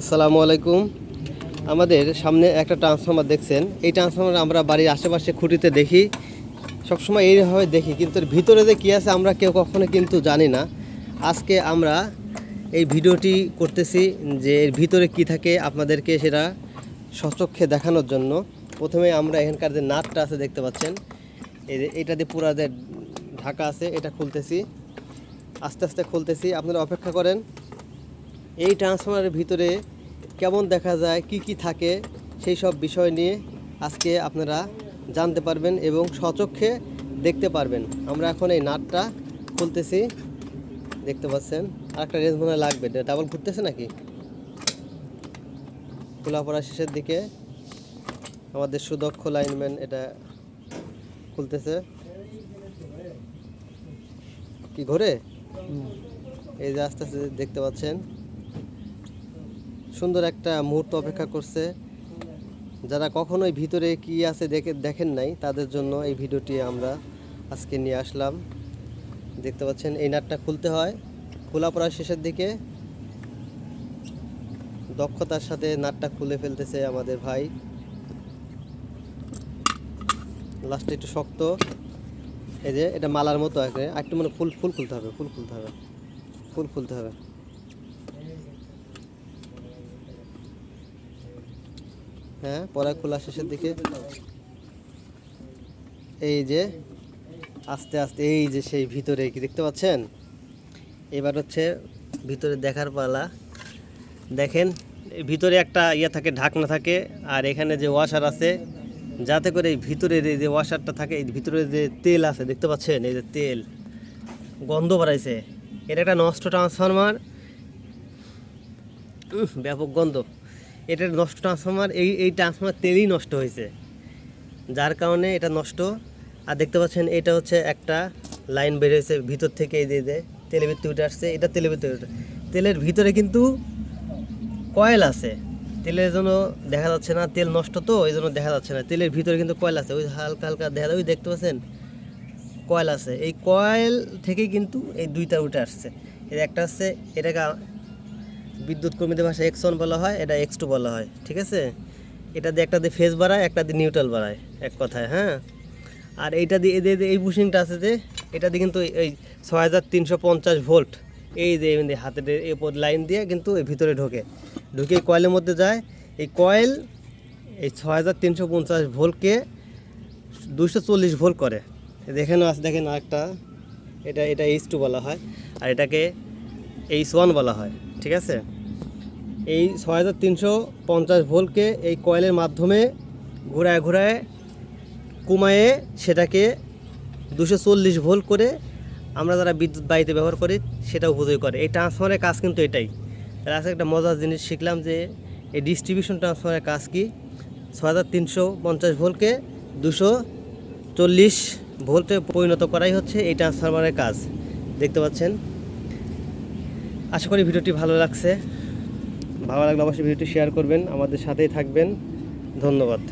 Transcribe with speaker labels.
Speaker 1: আসসালামু আলাইকুম। আমাদের সামনে একটা ট্রান্সফর্মার দেখছেন। এই ট্রান্সফর্মার আমরা বাড়ির আশেপাশে খুঁটিতে দেখি। সবসময় এইভাবে দেখি, কিন্তু ভিতরে যে কী আছে আমরা কেউ কখনো কিন্তু জানি না। আজকে আমরা এই ভিডিওটি করতেছি যে এর ভিতরে কি থাকে আপনাদেরকে সেটা সচক্ষে দেখানোর জন্য। প্রথমে আমরা এখানকার যে নাটটা আছে দেখতে পাচ্ছেন। এইটা দিয়ে পুরা যে ঢাকা আছে, এটা খুলতেছি। আস্তে আস্তে খুলতেছি। আপনারা অপেক্ষা করেন। এই ট্রান্সফরমারের ভিতরে কেমন দেখা যায় কি কি থাকে সেই সব বিষয় নিয়ে আজকে আপনারা জানতে পারবেন এবং সচক্ষে দেখতে পারবেন। আমরা এখন এই নাটটা খুলতেছি। দেখতে পাচ্ছেন? আর একটা রেঞ্জ মনে লাগবে। ডাবল ঘুরতেছে নাকি? খোলা পড়া শেষের দিকে আমাদের সুদক্ষ লাইনম্যান এটা খুলতেছে। কি ঘোরে? এই যে আস্তে আস্তে দেখতে পাচ্ছেন। সুন্দর একটা মুহূর্ত অপেক্ষা করছে। যারা কখনোই ভিতরে কি আছে দেখে, দেখেন নাই, তাদের জন্য এই ভিডিওটি আমরা আজকে নিয়ে আসলাম। দেখতে পাচ্ছেন, এই নাটটা খুলতে হয়। খোলা পড়ার শেষের দিকে দক্ষতার সাথে নাটটা খুলে ফেলতেছে আমাদের ভাই। লাস্টে একটু শক্ত। এই যে, এটা মালার মতো আছে একটু মানে ফুল ফুল খুলতে হবে, ফুল খুলতে হবে, ফুল খুলতে হবে। হ্যাঁ পরা খোলা শেষের দিকে। এই যে, আস্তে আস্তে, এই যে সেই ভিতরে, কি দেখতে পাচ্ছেন? এবার হচ্ছে ভিতরে দেখার পালা। দেখেন, ভিতরে একটা ইয়ে থাকে, ঢাকনা থাকে, আর এখানে যে ওয়াশার আছে, যাতে করে এই ভিতরে যে- যে ওয়াশারটা থাকে, এই ভিতরে যে তেল আছে, দেখতে পাচ্ছেন? এই যে তেল, গন্ধ বাড়াইছে। এটা একটা নষ্ট ট্রান্সফরমার ব্যাপক গন্ধ। এটার নষ্ট ট্রান্সফর্মার এই এই ট্রান্সফর্মার তেলই নষ্ট হয়েছে। যার কারণে এটা নষ্ট। আর দেখতে পাচ্ছেন, এটা হচ্ছে একটা লাইন বেরিয়েছে ভিতর থেকে এই যে এই যে, তেলের ভিতরে উঠে আসছে, এটা তেলের ভিতরে উঠে তেলের ভিতরে কিন্তু কয়েল আছে। তেলের জন্য দেখা যাচ্ছে না, তেল নষ্ট তো, এই জন্য দেখা যাচ্ছে না। তেলের ভিতরে কিন্তু কয়েল আছে, ওই হালকা হালকা দেখা যায়, ওই দেখতে পাচ্ছেন? কয়েল আছে। এই কয়েল থেকেই কিন্তু এই দুইটা উঠে আসছে। এর একটা হচ্ছে এটাকে বিদ্যুৎ কর্মীদের ভাষায় এক্স ওয়ান বলা হয়, এটা এক্স টু বলা হয়, ঠিক আছে? এটা দিয়ে একটা দিয়ে ফেজ বাড়ায়, একটা দিয়ে নিউট্রাল বাড়ায়, এক কথায় হ্যাঁ? আর এইটা দিয়ে এদের এই বুশিংটা আছে যে, এটা দিয়ে কিন্তু এই ছয় হাজার তিনশো পঞ্চাশ ভোল্ট এই যে এই হাতের এই লাইন দিয়ে কিন্তু এই ভিতরে ঢোকে। ঢুকে কয়েলের মধ্যে যায়, এই কয়েল এই ছয় হাজার তিনশো পঞ্চাশ ভোল্টকে দুশো চল্লিশ ভোল্ট করে। এখানেও আছে দেখেন আরেকটা, এটা এটা এইচ টু বলা হয়, আর এটাকে এইচ ওয়ান বলা হয়, ঠিক আছে? এই ছয় হাজার তিনশো পঞ্চাশ ভোল্টকে এই কয়েলের মাধ্যমে ঘোরায় ঘোরায় কমায়ে সেটাকে দুশো চল্লিশ ভোল্ট করে আমরা যারা বিদ্যুৎ বাড়িতে ব্যবহার করি, সেটা উপযোগী করে। এই ট্রান্সফারের কাজ কিন্তু এটাই। তার আছে একটা মজার জিনিস শিখলাম যে, এই ডিস্ট্রিবিউশন ট্রান্সফারের কাজ কি? ছ হাজার তিনশো পঞ্চাশ ভোল্টকে দুশো চল্লিশ ভোল্টে পরিণত করাই হচ্ছে এই ট্রান্সফরমারের কাজ। দেখতে পাচ্ছেন? আশা করি ভিডিওটি ভালো লাগছে। ভালো লাগলে অবশ্যই ভিডিওটি শেয়ার করবেন, আমাদের সাথেই থাকবেন। ধন্যবাদ।